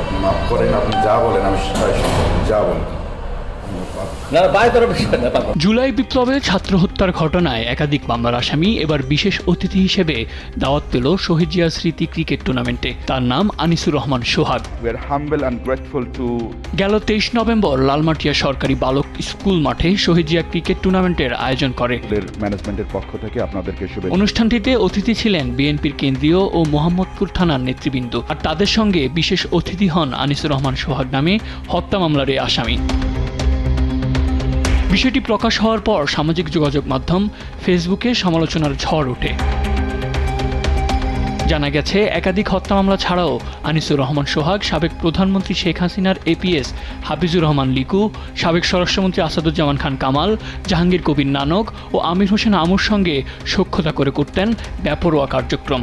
আপনি মাফ করেন আপনি যা বলেন আমি যা বলেন। জুলাই বিপ্লবে ছাত্র হত্যার ঘটনায় একাধিক মামলার আসামি এবার বিশেষ অতিথি হিসেবে দাওয়াত পেল শহীদ জিয়া স্মৃতি ক্রিকেট টুর্নামেন্টে। তার নাম আনিসুর রহমান সোহাগ। গেল তেইশ নভেম্বর লালমাটিয়া সরকারি বালক স্কুল মাঠে শহীদ জিয়া ক্রিকেট টুর্নামেন্টের আয়োজন করে। ম্যানেজমেন্টের পক্ষ থেকে আপনাদেরকে অনুষ্ঠানটিতে অতিথি ছিলেন বিএনপির কেন্দ্রীয় ও মোহাম্মদপুর থানার নেতৃবৃন্দ। আর তাদের সঙ্গে বিশেষ অতিথি হন আনিসুর রহমান সোহাগ নামে হত্যা মামলার এই আসামি। বিষয়টি প্রকাশ হওয়ার পর সামাজিক যোগাযোগ মাধ্যম ফেসবুকে সমালোচনার ঝড় ওঠে। জানা গেছে, একাধিক হত্যা মামলা ছাড়াও আনিসুর রহমান সোহাগ, সাবেক প্রধানমন্ত্রী শেখ হাসিনার এপিএস হাফিজুর রহমান লিকু, সাবেক স্বরাষ্ট্রমন্ত্রী আসাদুজ্জামান খান কামাল, জাহাঙ্গীর কবির নানক ও আমির হোসেন আমুর সঙ্গে সখ্যতা করে করতেন ব্যাপরোয়া কার্যক্রম।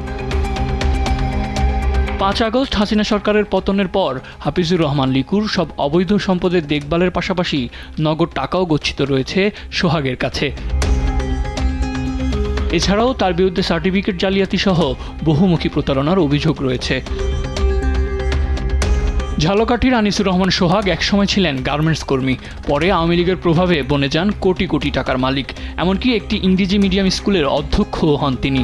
পাঁচ আগস্ট হাসিনা সরকারের পতনের পর হাফিজুর রহমান লিকুর সব অবৈধ সম্পদের দেখভালের পাশাপাশি নগদ টাকাও গচ্ছিত রয়েছে সোহাগের কাছে। এছাড়াও তার বিরুদ্ধে সার্টিফিকেট জালিয়াতি সহ বহুমুখী প্রতারণার অভিযোগ রয়েছে। ঝালকাঠির আনিসুর রহমান সোহাগ একসময় ছিলেন গার্মেন্টস কর্মী, পরে আওয়ামী লীগের প্রভাবে বনে যান কোটি কোটি টাকার মালিক, এমনকি একটি ইংরেজি মিডিয়াম স্কুলের অধ্যক্ষও হন তিনি।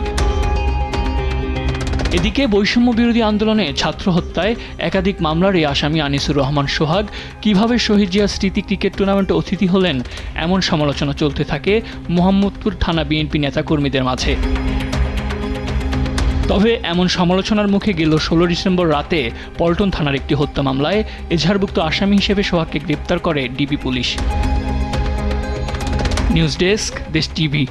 এদিকে বৈষম্য বিরোধী আন্দোলনে ছাত্র হত্যায় একাধিক মামলার এই আসামি আনিসুর রহমান সোহাগ কীভাবে শহীদ জিয়া স্মৃতি ক্রিকেট টুর্নামেন্টে অতিথি হলেন এমন সমালোচনা চলতে থাকে মোহাম্মদপুর থানা বিএনপি নেতাকর্মীদের মাঝে। তবে এমন সমালোচনার মুখে গেল ষোলো ডিসেম্বর রাতে পল্টন থানার একটি হত্যা মামলায় এজাহারভুক্ত আসামি হিসেবে সোহাগকে গ্রেপ্তার করে DB police. News desk, Desh TV.